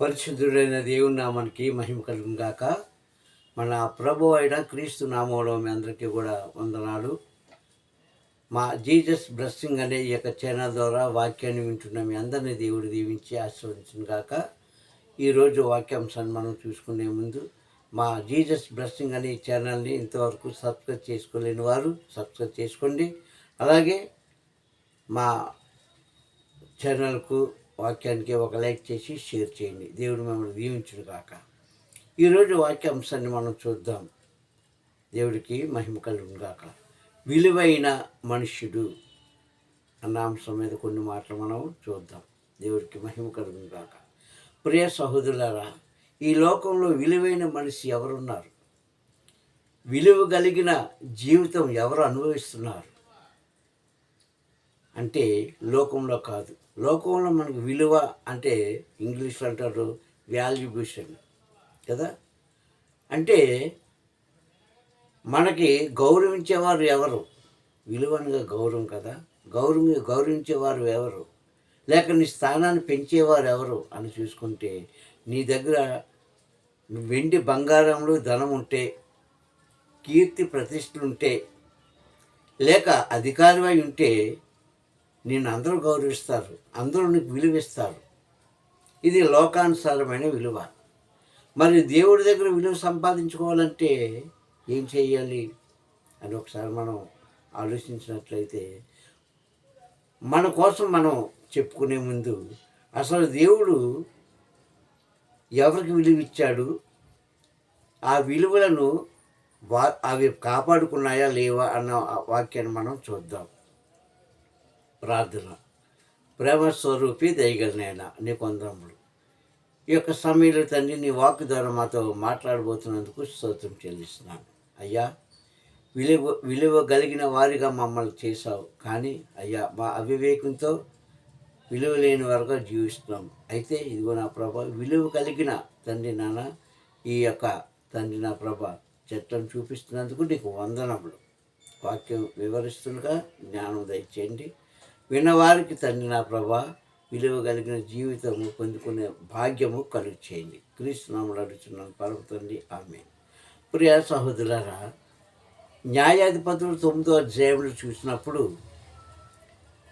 పరిశుద్ధుడైన దేవుని నామానికి మహిమ కలుగును గాక. మన ప్రభు అయిన క్రీస్తు నామంలో మీ అందరికీ కూడా వందనాలు. మా జీజస్ బ్లెస్సింగ్ అనే ఈ యొక్క ఛానల్ ద్వారా వాక్యాన్ని వింటున్న మీ అందరినీ దేవుడు దీవించి ఆశీర్వదించిన గాక. ఈరోజు వాక్యాంశాన్ని మనం చూసుకునే ముందు మా జీజస్ బ్లెస్సింగ్ అనే ఛానల్ని ఇంతవరకు సబ్స్క్రైబ్ చేసుకోలేని వారు సబ్స్క్రైబ్ చేసుకోండి. అలాగే మా ఛానల్కు వాక్యానికి ఒక లైక్ చేసి షేర్ చేయండి. దేవుడు మిమ్మల్ని దీవించుడు కాక ఈరోజు వాక్యాంశాన్ని మనం చూద్దాం. దేవుడికి మహిమ కలుగును గాక. విలువైన మనుష్యుడు అన్న అంశం మీద కొన్ని మాటలు మనం చూద్దాం. దేవుడికి మహిమ కలుగును గాక. ప్రియ సహోదరులారా ఈ లోకంలో విలువైన మనిషి ఎవరున్నారు? విలువ కలిగిన జీవితం ఎవరు అనుభవిస్తున్నారు? అంటే లోకంలో కాదు. లోకంలో మనకు విలువ అంటే ఇంగ్లీష్లో అంటారు వాల్యుబేషన్ కదా? అంటే మనకి గౌరవించేవారు ఎవరు? విలువనగా గౌరవం కదా? గౌరవం గౌరవించేవారు ఎవరు? లేక నీ స్థానాన్ని పెంచేవారు ఎవరు అని చూసుకుంటే నీ దగ్గర వెండి బంగారంలో ధనం ఉంటే కీర్తి ప్రతిష్టలు ఉంటే లేక అధికారమై ఉంటే నేను అందరూ గౌరవిస్తారు అందరూ నీకు విలువిస్తారు. ఇది లోకానుసారమైన విలువ. మరి దేవుడి దగ్గర విలువ సంపాదించుకోవాలంటే ఏం చేయాలి అని ఒకసారి మనం ఆలోచించినట్లయితే మన కోసం మనం చెప్పుకునే ముందు అసలు దేవుడు ఎవరికి విలువిచ్చాడు? ఆ విలువలను వా అవి కాపాడుకున్నాయా లేవా అన్న వాక్యాన్ని మనం చూద్దాం. ప్రార్థన. ప్రేమ స్వరూపి దయగలనైనా నీ కొందరములు. ఈ యొక్క సమయంలో తండ్రి నీ వాక్ ద్వారా మాతో మాట్లాడబోతున్నందుకు స్తోత్రం చెల్లిస్తున్నాను. అయ్యా విలువ విలువ కలిగిన వారిగా మమ్మల్ని చేశావు. కానీ అయ్యా మా అవివేకంతో విలువ లేని వరకు జీవిస్తున్నాం. అయితే ఇదిగో నా ప్రభ విలువ కలిగిన తండ్రి నాన్న ఈ యొక్క తండ్రి నా ప్రభ చట్టం చూపిస్తున్నందుకు నీకు వందనములు. వాక్యం వివరిస్తుండగా జ్ఞానం దయచేయండి. విన్నవారికి తండ్రి నా ప్రభా విలువ కలిగిన జీవితము పొందుకునే భాగ్యము కలుగు చేయండి క్రీస్తునాములు అడుగుతున్నాను పలుకుతుంది ఆమె ప్రియ సహోదరులారా న్యాయాధిపతులు తొమ్మిదో అధ్యాయంలో చూసినప్పుడు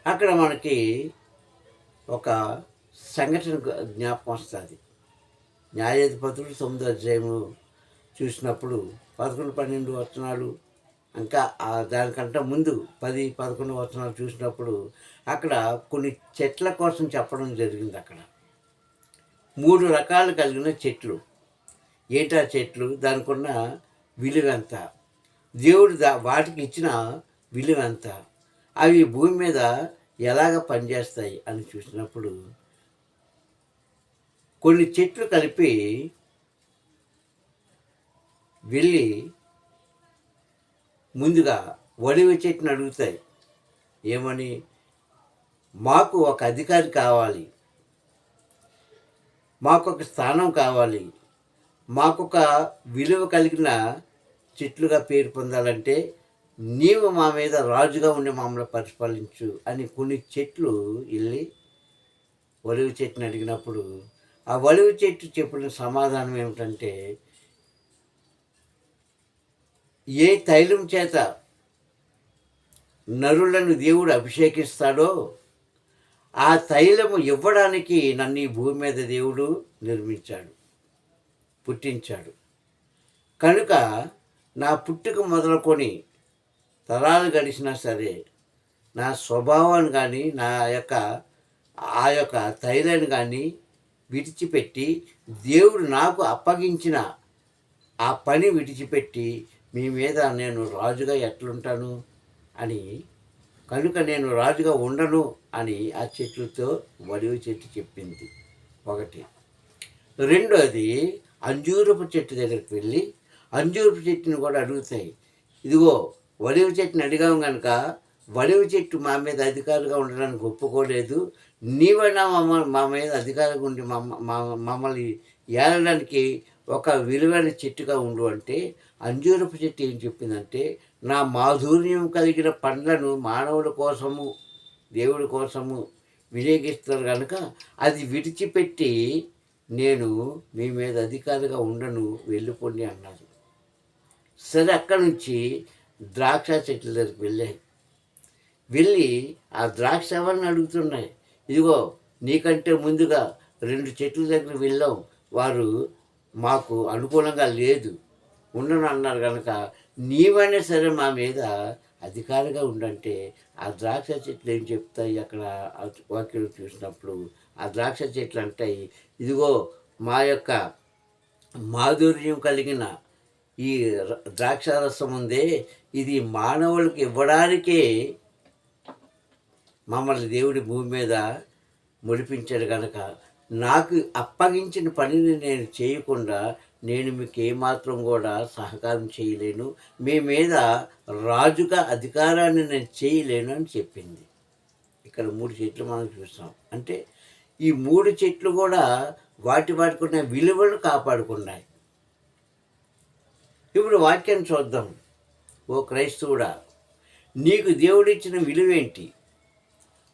అక్కడ మనకి ఒక సంఘటన జ్ఞాపకం వస్తుంది. న్యాయాధిపతులు తొమ్మిదో అధ్యాయము చూసినప్పుడు పదకొండు పన్నెండు వచనాలు ఇంకా దానికంటే ముందు పది పదకొండు వచనాలు చూసినప్పుడు అక్కడ కొన్ని చెట్ల కోసం చెప్పడం జరిగింది అక్కడ. మూడు రకాలు కలిగిన చెట్లు. ఏటా చెట్లు? దానికి ఉన్న దేవుడు దా వాటికి ఇచ్చిన విలువెంత? అవి భూమి మీద ఎలాగ పనిచేస్తాయి అని చూసినప్పుడు కొన్ని చెట్లు కలిపి వెళ్ళి ముందుగా వడివి చెట్టుని అడుగుతాయి. ఏమని? మాకు ఒక అధికారి కావాలి. మాకు ఒక స్థానం కావాలి. మాకొక విలువ కలిగిన చెట్లుగా పేరు పొందాలంటే నీవు మా మీద రాజుగా ఉండి మమ్మల్ని పరిపాలించు అని కొన్ని చెట్లు వెళ్ళి ఒలివి చెట్టుని అడిగినప్పుడు ఆ ఒలివి చెట్టు చెప్పిన సమాధానం ఏమిటంటే ఏ తైలం చేత నరులను దేవుడు అభిషేకిస్తాడో ఆ తైలము ఇవ్వడానికి నన్ను ఈ భూమి మీద దేవుడు నిర్మించాడు పుట్టించాడు. కనుక నా పుట్టుక మొదలుకొని తరాలు గడిచినా సరే నా స్వభావాన్ని కానీ నా యొక్క ఆ యొక్క తైలాన్ని కానీ విడిచిపెట్టి దేవుడు నాకు అప్పగించిన ఆ పని విడిచిపెట్టి మీ మీద నేను రాజుగా ఎట్లుంటాను అని కనుక నేను రాజుగా ఉండను అని ఆ చెట్లతో వడివి చెట్టు చెప్పింది. ఒకటి. రెండోది అంజూరపు చెట్టు దగ్గరికి వెళ్ళి అంజూరపు చెట్టుని కూడా అడుగుతాయి. ఇదిగో వడివి చెట్టుని అడిగాం కనుక వడివి చెట్టు మా మీద అధికారులుగా ఉండడానికి ఒప్పుకోలేదు. నీవైనా మమ్మ మా మీద అధికారంగా ఉండి మమ్మ మమ్మల్ని ఏలడానికి ఒక విలువైన చెట్టుగా ఉండు అంటే అంజూరపు చెట్టు ఏం చెప్పిందంటే నా మాధుర్యం కలిగిన పండ్లను మానవుల కోసము దేవుడి కోసము వినియోగిస్తారు కనుక అది విడిచిపెట్టి నేను మీ మీద అధికారిగా ఉండను వెళ్ళిపోండి అన్నారు సరే అక్కడి నుంచి ద్రాక్ష చెట్ల దగ్గరికి వెళ్ళాయి. వెళ్ళి ఆ ద్రాక్ష అవన్నీ అడుగుతున్నాయి? ఇదిగో నీకంటే ముందుగా రెండు చెట్ల దగ్గర వెళ్ళాం వారు మాకు అనుకూలంగా లేదు. ఉండను అన్నారు కనుక నీవైనా సరే మా మీద అధికారిగా ఉండంటే ఆ ద్రాక్ష చెట్లు ఏం చెప్తాయి అక్కడ వాక్యులు వాక్యం చూసినప్పుడు? ఆ ద్రాక్ష చెట్లు అంటాయి ఇదిగో మా యొక్క మాధుర్యం కలిగిన ఈ ర- ద్రాక్షారసం ఉందే ఇది మానవులకు ఇవ్వడానికే మమ్మల్ని దేవుడి భూమి మీద ముడిపించాడు కనుక నాకు అప్పగించిన పనిని నేను చేయకుండా నేను మీకు ఏమాత్రం కూడా సహకారం చేయలేను. మీ మీద రాజుగా అధికారాన్ని నేను చేయలేను అని చెప్పింది. ఇక్కడ మూడు చెట్లు మనం చూస్తాం. అంటే ఈ మూడు చెట్లు కూడా వాటి వాటికున్న విలువలు కాపాడుకున్నాయి. ఇప్పుడు వాక్యం చూద్దాం. ఓ క్రైస్తవుడా నీకు దేవుడిచ్చిన విలువేంటి?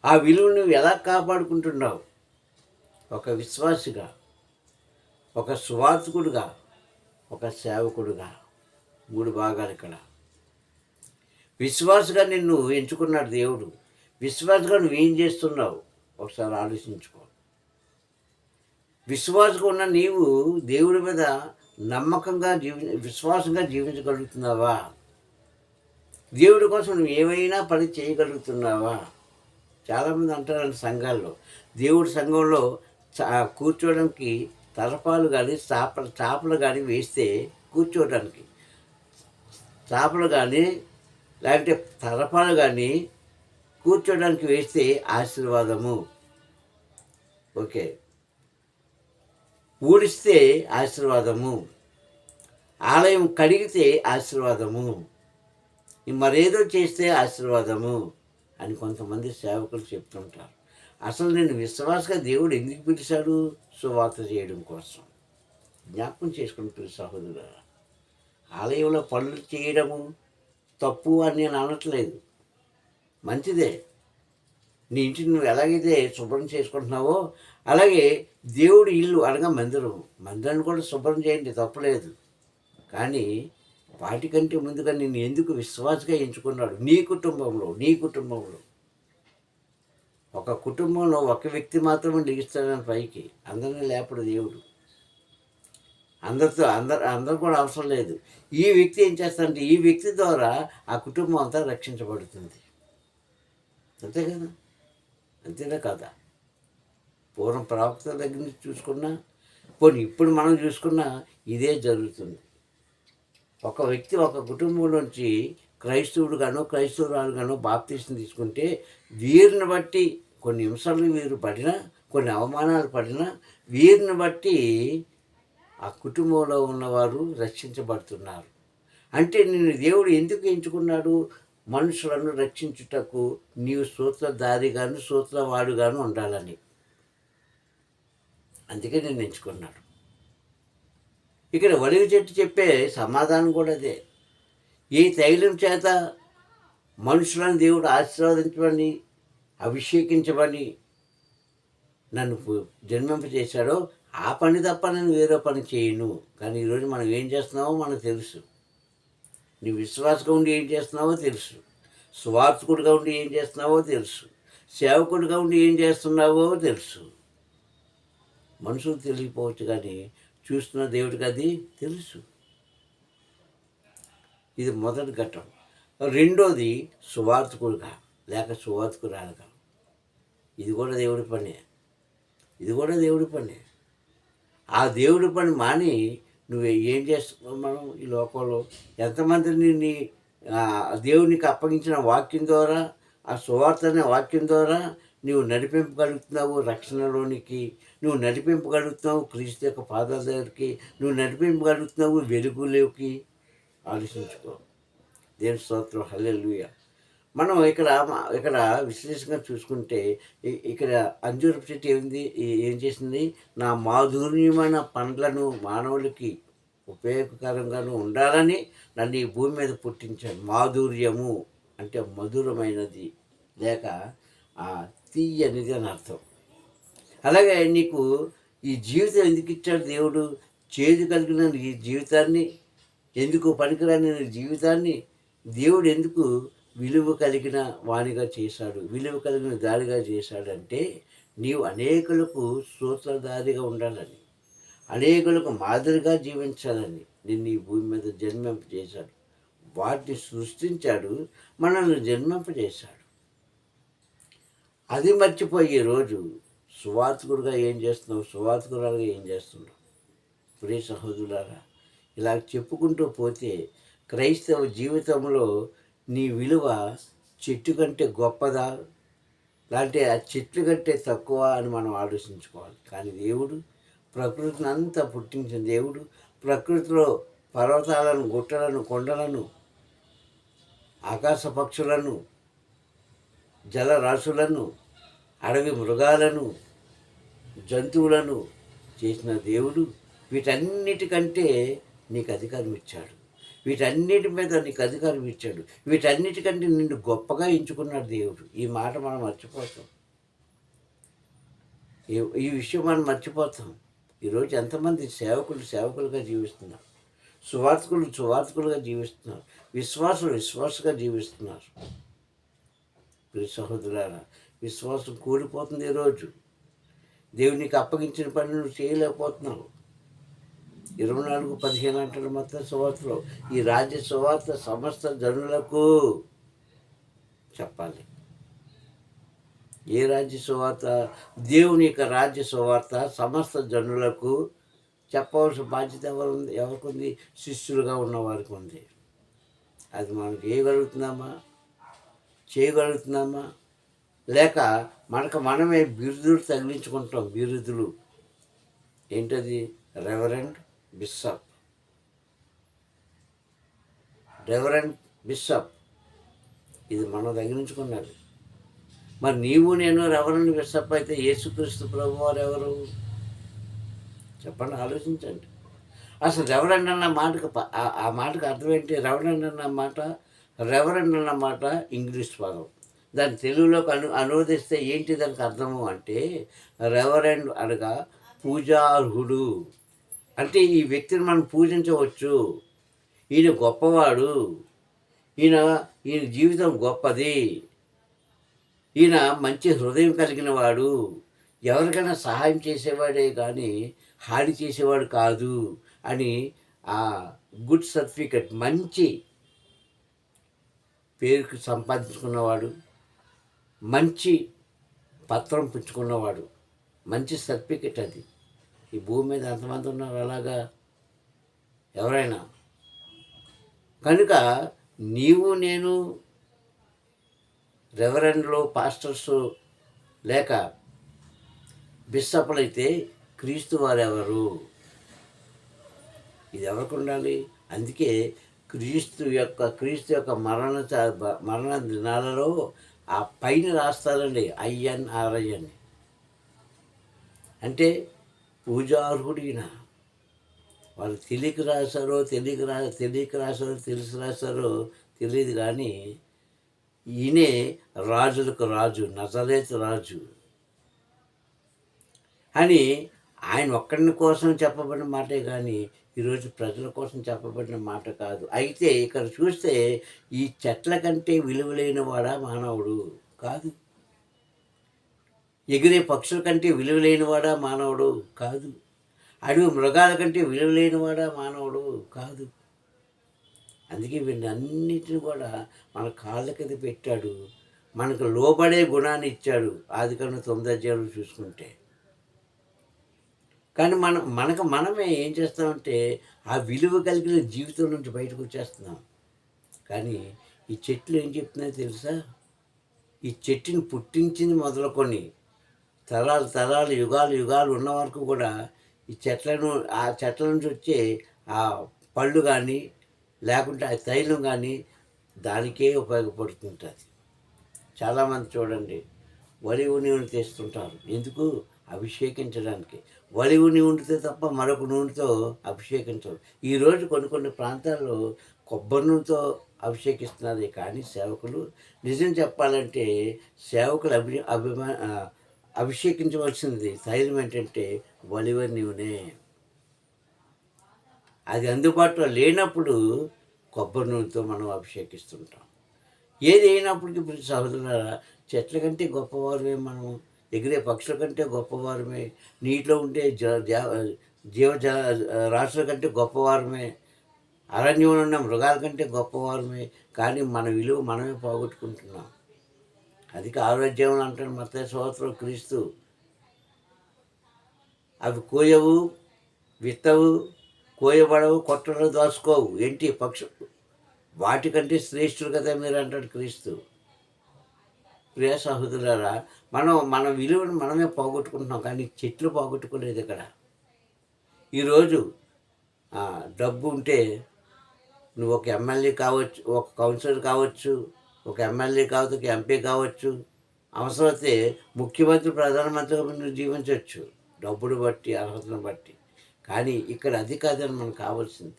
ఆ విలువ నువ్వు ఎలా కాపాడుకుంటున్నావు? ఒక విశ్వాసిగా. ఒక సువార్తకుడుగా ఒక సేవకుడుగా మూడు భాగాలు ఇక్కడ. విశ్వాసగా నిన్ను ఎంచుకున్నాడు దేవుడు. విశ్వాసగా నువ్వు ఏం చేస్తున్నావు? ఒకసారి ఆలోచించుకో. విశ్వాసంగా ఉన్న నీవు దేవుడి మీద నమ్మకంగా జీవి విశ్వాసంగా జీవించగలుగుతున్నావా? దేవుడి కోసం నువ్వు ఏమైనా పని చేయగలుగుతున్నావా? చాలామంది అంటారు సంఘాల్లో. దేవుడి సంఘంలో చా- కూర్చోవడానికి తలపాలు కానీ చాపలు చాపలు కానీ వేస్తే కూర్చోవడానికి. చాపలు కానీ లేకపోతే తలపాలు కానీ కూర్చోడానికి వేస్తే ఆశీర్వాదము. ఓకే. ఊడిస్తే ఆశీర్వాదము. ఆలయం కడిగితే ఆశీర్వాదము. మరేదో చేస్తే ఆశీర్వాదము అని కొంతమంది సేవకులు చెప్తుంటారు. అసలు నేను విశ్వాసగా దేవుడు ఎందుకు పిలిచాడు? సువార్త చేయడం కోసం. జ్ఞాపకం చేసుకుంటుంది సహోదరు ఆలయంలో పనులు చేయడము తప్పు అని నేను అనట్లేదు. మంచిదే. నీ ఇంటిని నువ్వు ఎలాగైతే శుభ్రం చేసుకుంటున్నావో అలాగే దేవుడి ఇల్లు అనగా మందిరం. మందిరాన్ని కూడా శుభ్రం చేయండి తప్పలేదు. కానీ వాటికంటే ముందుగా నేను ఎందుకు విశ్వాసగా ఎంచుకున్నాడు? నీ కుటుంబంలో నీ కుటుంబంలో. ఒక కుటుంబంలో ఒక వ్యక్తి మాత్రమే లిగిస్తాడని పైకి. అందరినీ లేపడు దేవుడు. అందరితో అందరు అందరు కూడా అవసరం లేదు. ఈ వ్యక్తి ఏం చేస్తారంటే ఈ వ్యక్తి ద్వారా ఆ కుటుంబం అంతా రక్షించబడుతుంది. అంతే కదా? అంతేనా కదా? పూర్వం ప్రవక్త దగ్గర నుంచి చూసుకున్నా పోనీ ఇప్పుడు మనం చూసుకున్నా ఇదే జరుగుతుంది. ఒక వ్యక్తి ఒక కుటుంబంలోంచి క్రైస్తవుడు గానో క్రైస్తవురాలు గాను బాప్తీసం తీసుకుంటే వీరిని బట్టి కొన్ని హింసలు వీరు పడినా కొన్ని అవమానాలు పడినా వీరిని బట్టి ఆ కుటుంబంలో ఉన్నవారు రక్షించబడుతున్నారు. అంటే నిన్ను దేవుడు ఎందుకు ఎంచుకున్నాడు? మనుషులను రక్షించుటకు నీవు సూత్రధారిగాను సూత్రవాడుగాను ఉండాలని. అందుకే నేను ఎంచుకున్నాడు. ఇక్కడ ఒలివి చెట్టు చెప్పే సమాధానం కూడా అదే. ఈ తైలం చేత మనుషులను దేవుడు ఆశీర్వదించమని అభిషేకించమని నన్ను జన్మింపజేశాడో ఆ పని తప్ప నేను వేరే పని చేయను. కానీ ఈరోజు మనం ఏం చేస్తున్నావో మనకు తెలుసు. నీ విశ్వాసంగా ఉండి ఏం చేస్తున్నావో తెలుసు. స్వార్థకుడిగా ఉండి ఏం చేస్తున్నావో తెలుసు. సేవకుడిగా ఉండి ఏం చేస్తున్నావో తెలుసు. మనుషులు తెలియకపోవచ్చు కానీ చూస్తున్న దేవుడికి అది తెలుసు. ఇది మొదటి ఘట్టం. రెండోది సువార్థకుడుగా. లేక సువార్థకురాలుగా ఇది కూడా దేవుడి పనే. ఇది కూడా దేవుడి పనే. ఆ దేవుడి పని మాని నువ్వు ఏం చేస్తున్నావు మనం ఈ లోకంలో? ఎంతమందిని నీ దేవునికి అప్పగించిన వాక్యం ద్వారా ఆ సువార్త అనే వాక్యం ద్వారా నువ్వు నడిపింపగలుగుతున్నావు రక్షణలోనికి నువ్వు నడిపింపగలుగుతున్నావు క్రీస్తు యొక్క పాదాల దగ్గరికి నువ్వు నడిపింపగలుగుతున్నావు వెలుగులోకి. ఆలోచించుకో. దేవుని స్తోత్రం. హల్లెలూయా. మనం ఇక్కడ ఇక్కడ విశ్లేషంగా చూసుకుంటే ఇక్కడ అంజూరపు చెట్టు ఏంది ఏం చేసింది? నా మాధుర్యమైన పండ్లను మానవులకి ఉపయోగకరంగాను ఉండాలని నన్ను ఈ భూమి మీద పుట్టించాను మాధుర్యము అంటే మధురమైనది. లేక ఆ తీయనిది అని అర్థం. అలాగే నీకు ఈ జీవితం ఎందుకు ఇచ్చాడు దేవుడు? చేదు కలిగిన ఈ జీవితాన్ని ఎందుకు పనికిరాని జీవితాన్ని దేవుడు ఎందుకు విలువ కలిగిన వాణిగా చేశాడు విలువ కలిగిన దారిగా చేశాడంటే నీవు అనేకులకు సూత్రధారిగా ఉండాలని అనేకులకు మాదిరిగా జీవించాలని నిన్ను ఈ భూమి మీద జన్మింప చేశాడు వాటిని సృష్టించాడు మనల్ని జన్మింప చేశాడు అది మర్చిపోయి రోజు సువార్తకుడుగా ఏం చేస్తున్నావు? సువార్తకురాలుగా ఏం చేస్తున్నావు? ప్రియ సహోదరులారా ఇలా చెప్పుకుంటూ పోతే క్రైస్తవ జీవితంలో నీ విలువ చెట్టు కంటే గొప్పదా? లాంటి ఆ చెట్లు కంటే తక్కువ అని మనం ఆలోచించుకోవాలి. కానీ దేవుడు ప్రకృతిని అంతా పుట్టించిన దేవుడు ప్రకృతిలో పర్వతాలను గుట్టలను కొండలను ఆకాశ పక్షులను జలరాశులను అడవి మృగాలను జంతువులను చేసిన దేవుడు వీటన్నిటికంటే నీకు అధికారం ఇచ్చాడు. వీటన్నిటి మీద నీకు అధికారం ఇచ్చాడు. వీటన్నిటికంటే నిన్ను గొప్పగా ఎంచుకున్నాడు దేవుడు. ఈ మాట మనం మర్చిపోతాం. ఈ- ఈ విషయం మనం మర్చిపోతాం. ఈరోజు ఎంతమంది సేవకులు సేవకులుగా జీవిస్తున్నారు. సువార్తకులు సువార్తకులుగా జీవిస్తున్నారు. విశ్వాసులు విశ్వాసగా జీవిస్తున్నారు. ప్రియ సహోదరులారా విశ్వాసం కూలిపోతుంది ఈరోజు. దేవునికి అప్పగించిన పని నువ్వు చేయలేకపోతున్నావు. ఇరవై నాలుగు పదిహేను అంటారు మొత్తం సువార్తలో ఈ రాజ్య సువార్త సమస్త జనులకు చెప్పాలి. ఏ రాజ్య సువార్త? దేవుని యొక్క రాజ్య సువార్త సమస్త జనులకు చెప్పవలసిన బాధ్యత ఎవరు ఉంది ఎవరికి ఉంది శిష్యులుగా ఉన్నవారికి ఉంది అది మనం చేయగలుగుతున్నామా? చేయగలుగుతున్నామా? లేక మనకు మనమే బిరుదులు తగిలించుకుంటాం బిరుదులు. ఏంటది? రెవరెంట్ బిషప్ రెవరెండ్ బిషప్ ఇది మనం తగిలించుకున్నది మరి నీవు నేను రెవరెండ్ బిషప్ అయితే యేసుక్రీస్తు ప్రభు వారు ఎవరు? చెప్పండి ఆలోచించండి. అసలు రెవరెండ్ అన్న మాటకు ఆ- ఆ మాటకు అర్థం ఏంటి? రెవరెండ్ అన్న మాట రెవరెండ్ అన్న మాట ఇంగ్లీష్ పదం. దాన్ని తెలుగులోకి అను అనువదిస్తే ఏంటి దానికి అర్థము అంటే రెవరెండ్ అనగా పూజార్హుడు. అంటే ఈ వ్యక్తిని మనం పూజించవచ్చు. ఈయన గొప్పవాడు. ఈయన ఈయన జీవితం గొప్పది. ఈయన మంచి హృదయం కలిగిన వాడు ఎవరికైనా సహాయం చేసేవాడే కానీ హాని చేసేవాడు కాదు అని ఆ గుడ్ సర్టిఫికెట్ మంచి పేరుకు సంపాదించుకున్నవాడు. మంచి పత్రం పుచ్చుకున్నవాడు. మంచి సర్టిఫికెట్ అది. ఈ భూమి మీద ఎంతమంది ఉన్నారు అలాగా? ఎవరైనా? కనుక నీవు నేను రెవరెండ్లు పాస్టర్స్ లేక బిషప్లు అయితే క్రీస్తు వారెవరు? ఇది ఎవరికి ఉండాలి? అందుకే క్రీస్తు యొక్క క్రీస్తు యొక్క మరణ మరణ దినాలలో ఆ పైన రాస్తారండి ఐఎన్ఆర్ఐ అని. అంటే పూజార్హుడు వాళ్ళు తెలియక రాశారో తెలియక రా తెలియక రాశారో తెలిసి రాశారో తెలియదు కానీ ఈయనే రాజులకు రాజు నజరేత్ రాజు. అని ఆయన ఒక్కడిని కోసం చెప్పబడిన మాటే కానీ ఈరోజు ప్రజల కోసం చెప్పబడిన మాట కాదు. అయితే ఇక్కడ చూస్తే ఈ చెట్ల కంటే విలువలేని వాడా మానవుడు. కాదు. ఎగిరే పక్షుల కంటే విలువలేని వాడా మానవుడు? కాదు. అడవి మృగాల కంటే విలువలేని వాడా మానవుడు? కాదు. అందుకే వీడిని కూడా మన కాళ్ళ కింద పెట్టాడు. మనకు లోబడే గుణాన్ని ఇచ్చాడు. ఆది కన్నా తొమ్మిది అధ్యాయులు చూసుకుంటే. కానీ మనం మనకు మనమే ఏం చేస్తామంటే ఆ విలువ కలిగిన జీవితం నుంచి బయటకు వచ్చేస్తున్నాం. కానీ ఈ చెట్లు ఏం చెప్తున్నాయో తెలుసా? ఈ చెట్టుని పుట్టించింది మొదలుకొని తరాలు తరాలు యుగాలు యుగాలు ఉన్న వరకు కూడా ఈ చెట్లను ఆ చెట్ల నుంచి వచ్చే ఆ పళ్ళు కానీ లేకుంటే ఆ తైలం కానీ దానికే ఉపయోగపడుతుంటుంది. చాలామంది చూడండి వరి నూనె తెస్తుంటారు ఎందుకు? అభిషేకించడానికి. వరి నూనెతో తప్ప మరొక నూనెతో అభిషేకించరు. ఈరోజు కొన్ని కొన్ని ప్రాంతాల్లో కొబ్బరి నూనెతో అభిషేకిస్తున్నారు. కానీ సేవకులు నిజం చెప్పాలంటే సేవకులు అభి అభిమా అభిషేకించవలసింది తైలం ఏంటంటే ఒలివ నూనె అది అందుబాటులో లేనప్పుడు కొబ్బరి నూనెతో మనం అభిషేకిస్తుంటాం. ఏది అయినప్పటికీ ఇప్పుడు సహోదరులారా చెట్ల కంటే గొప్పవారమే మనం ఎగిరే పక్షుల కంటే గొప్పవారమే నీటిలో ఉండే జ జా- జీవ జ రాశుల కంటే గొప్పవారమే అరణ్యంలో ఉన్న మృగాల కంటే గొప్పవారమే కానీ మన విలువ మనమే పోగొట్టుకుంటున్నాం. అధిక ఆరోగ్యం అంటాడు మత సోదరు క్రీస్తు. అవి కోయవు విత్తవు కోయబడవు కొట్టడం దోసుకోవు ఏంటి? పక్షు వాటికంటే శ్రేష్ఠుడు కదా మీరు అంటాడు క్రీస్తు. ప్రియ సహోదరులారా మనం మన విలువను మనమే పోగొట్టుకుంటున్నాం కానీ చెట్లు పోగొట్టుకునేది ఇక్కడ. ఈరోజు డబ్బు ఉంటే నువ్వు ఒక ఎమ్మెల్యే కావచ్చు ఒక కౌన్సిలర్ కావచ్చు ఒక ఎమ్మెల్యే కావచ్చు ఒక ఎంపీ కావచ్చు. అవసరమైతే ముఖ్యమంత్రి ప్రధానమంత్రిగా నువ్వు జీవించవచ్చు. డబ్బును బట్టి అర్హతను బట్టి. కానీ ఇక్కడ అది కాదని మనకు కావాల్సింది.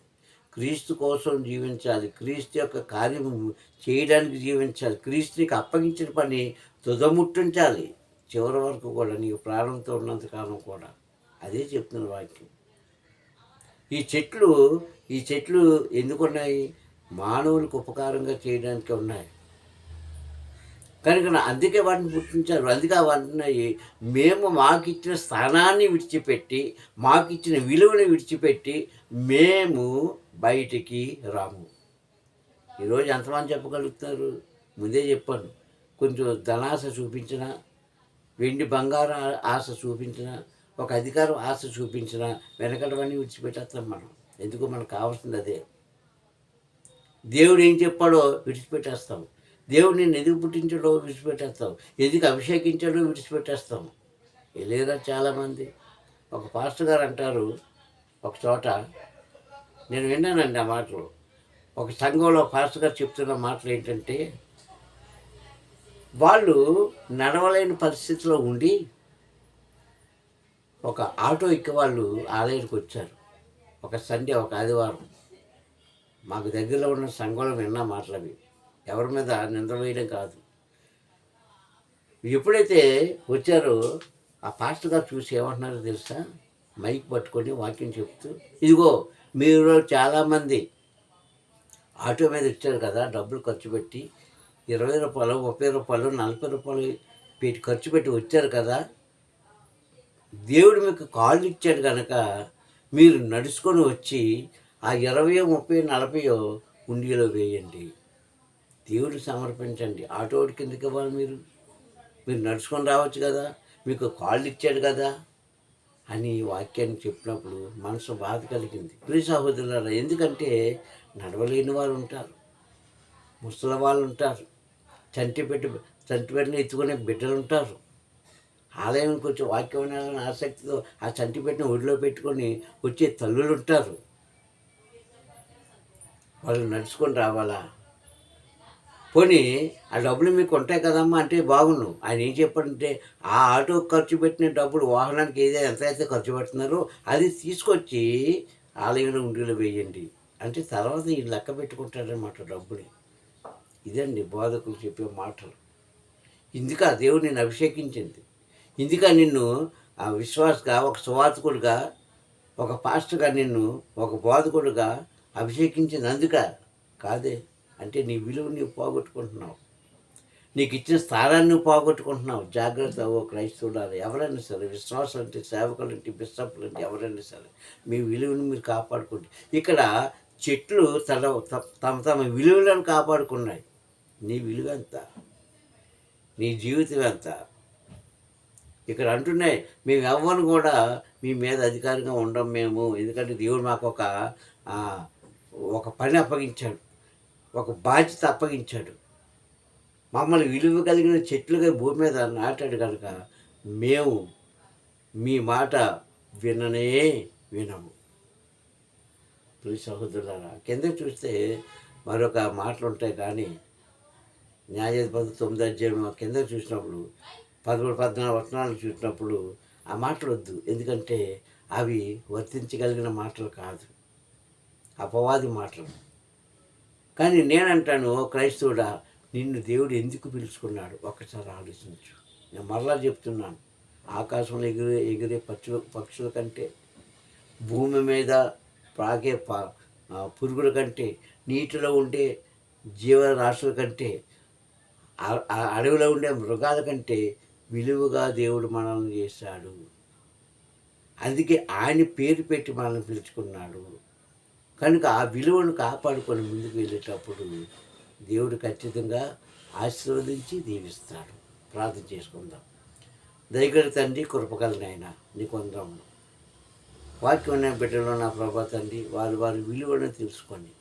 క్రీస్తు కోసం జీవించాలి. క్రీస్తు యొక్క కార్యము చేయడానికి జీవించాలి. క్రీస్తునికి అప్పగించిన పని తుదముట్టించాలి. చివరి వరకు కూడా నీకు ప్రాణంతో ఉన్నంత కాలం కూడా. అదే చెప్తున్న వాక్యం. ఈ చెట్లు ఈ చెట్లు ఎందుకున్నాయి మానవులకు ఉపకారంగా చేయడానికి ఉన్నాయి. కనుక నా- అందుకే వాటిని పుట్టించారు అందుకే వాటిని మేము మాకిచ్చిన స్థానాన్ని విడిచిపెట్టి మాకిచ్చిన విలువని విడిచిపెట్టి మేము బయటికి రాము. ఈరోజు ఎంతమంది చెప్పగలుగుతున్నారు ముందే చెప్పాను. కొంచెం ధనాశ చూపించిన వెండి బంగారం ఆశ చూపించిన ఒక అధికారం ఆశ చూపించిన వెనకడవన్నీ విడిచిపెట్టేస్తాం మనం. ఎందుకు మనకు కావాల్సింది అదే. దేవుడు ఏం చెప్పాడో విడిచిపెట్టేస్తాం. దేవుడు నేను ఎదుగు పుట్టించడో విడిచిపెట్టేస్తాం. ఎదుగు అభిషేకించడో విడిచిపెట్టేస్తాం. లేదా చాలామంది. ఒక పాస్టర్ గారు అంటారు ఒక చోట నేను విన్నానండి ఆ మాటలు. ఒక సంఘంలో పాస్టర్ గారు చెప్తున్న మాటలు ఏంటంటే వాళ్ళు నడవలేని పరిస్థితిలో ఉండి ఒక ఆటో ఎక్కి వాళ్ళు ఆలయానికి వచ్చారు. ఒక సండే ఒక ఆదివారం. మాకు దగ్గరలో ఉన్న సంఘంలో విన్నా మాటలు అవి. ఎవరి మీద నింద వేయడం కాదు. ఎప్పుడైతే వచ్చారో ఆ పాస్టర్ గారు చూసి ఏమంటున్నారో తెలుసా? మైక్ పట్టుకొని వాక్యం చెప్తూ ఇదిగో మీరు చాలామంది ఆటో మీద ఇచ్చారు కదా డబ్బులు ఖర్చు పెట్టి ఇరవై రూపాయలు ముప్పై రూపాయలు నలభై రూపాయలు పెట్టి ఖర్చు పెట్టి వచ్చారు కదా దేవుడు మీకు కాళ్ళు ఇచ్చాడు కనుక మీరు నడుచుకొని వచ్చి ఆ ఇరవై ముప్పై నలభైయో ఉండిలో వేయండి. దేవుడు సమర్పించండి. ఆటోడి కిందకి ఇవ్వాలి మీరు. మీరు నడుచుకొని రావచ్చు కదా. మీకు కాళ్ళు ఇచ్చాడు కదా అని ఈ వాక్యాన్ని చెప్పినప్పుడు మనసు బాధ కలిగింది. ప్రియ సహోదరులారా ఎందుకంటే నడవలేని వారు ఉంటారు. ముసలి వాళ్ళు ఉంటారు. చంటి పెట్టి చంటి పెట్టిన ఎత్తుకునే బిడ్డలు ఉంటారు. ఆలయానికి వచ్చి వాక్యం వినాలని ఆసక్తితో ఆ చంటి పెట్టిన ఒడిలో పెట్టుకొని వచ్చే తల్లులు ఉంటారు. వాళ్ళు నడుచుకొని రావాలా? పోనీ ఆ డబ్బులు మీకు ఉంటాయి కదమ్మా అంటే బాగుండు. ఆయన ఏం చెప్పాడంటే ఆ ఆటో ఖర్చు పెట్టిన డబ్బులు వాహనానికి ఏదో ఎంత అయితే ఖర్చు పెడుతున్నారో అది తీసుకొచ్చి ఆలయంలో ఉండిలో వేయండి. అంటే తర్వాత ఈ లెక్క పెట్టుకుంటారనమాట డబ్బుని ఇదండి బోధకులు చెప్పే మాటలు. ఇందుక దేవుడు నేను అభిషేకించింది. ఇందుక నిన్ను ఆ విశ్వాసగా ఒక సువార్తకుడిగా ఒక పాస్టర్గా నిన్ను ఒక బోధకుడుగా అభిషేకించింది. అందుక కాదే అంటే నీ విలువ నీవు పోగొట్టుకుంటున్నావు. నీకు ఇచ్చిన స్థానాన్ని నువ్వు పోగొట్టుకుంటున్నావు. జాగ్రత్త ఓ క్రైస్తవుడాలి ఎవరైనా సరే విశ్వాసం అంటే సేవకులు అంటే బిషప్లు అంటే ఎవరైనా సరే మీ విలువను మీరు కాపాడుకోండి. ఇక్కడ చెట్లు తన తమ తమ విలువలను కాపాడుకున్నాయి. నీ విలువ ఎంత? నీ జీవితం ఎంత? ఇక్కడ అంటున్నాయి మేము ఎవ్వరు కూడా మీ మీద అధికారంగా ఉండం మేము ఎందుకంటే దేవుడు మాకు ఒక ఒక పని అప్పగించాడు. ఒక బాధ్యత అప్పగించాడు. మమ్మల్ని విలువ కలిగిన చెట్లుగా భూమి మీద నాటాడు కనుక మేము మీ మాట విననే వినము. ప్రియ సహోదరులారా కింద చూస్తే మరొక మాటలు ఉంటాయి కానీ న్యాయాధిపతి తొమ్మిది అధ్యాయం కింద చూసినప్పుడు పదమూడు పద్నాలుగు వచనాలు చూసినప్పుడు ఆ మాటలు వద్దు. ఎందుకంటే అవి వర్తించగలిగిన మాటలు కాదు. అపవాది మాటలు. కానీ నేనంటాను క్రైస్తవుడా నిన్ను దేవుడు ఎందుకు పిలుచుకున్నాడు? ఒక్కసారి ఆలోచించు. నేను మరలా చెప్తున్నాను. ఆకాశంలో ఎగిరే ఎగిరే పక్షుల పక్షుల కంటే భూమి మీద ప్రాగే పురుగుల కంటే నీటిలో ఉండే జీవరాశుల కంటే ఆ- అడవిలో ఉండే మృగాల కంటే విలువగా దేవుడు మనల్ని చేశాడు. అందుకే ఆయన పేరు పెట్టి మనల్ని పిలుచుకున్నాడు. కనుక ఆ విలువను కాపాడుకొని ముందుకు వెళ్ళేటప్పుడు దేవుడు ఖచ్చితంగా ఆశీర్వదించి దీవిస్తాడు. ప్రార్థన చేసుకుందాం. దయగల తండ్రి కృపగలనైనా నాయన నీ కొందాము వాక్యం ఉన్న బిడ్డలో నా ప్రభా తండ్రి వారు వారి విలువను తెలుసుకొని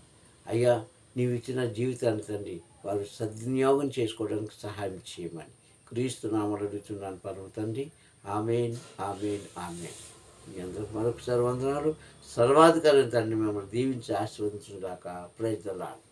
అయ్యా నీవు ఇచ్చిన జీవితాన్ని తండ్రి వారు సద్వినియోగం చేసుకోవడానికి సహాయం చేయమని క్రీస్తు నామలు అడుగుతున్నాను పరమ తండ్రి. Amen amen amen. ఎందుకు మరొకసారి వందనాలు సర్వాధికారి తండ్రి మిమ్మల్ని దీవించి ఆశీర్వదించుగాక ప్రజలాడు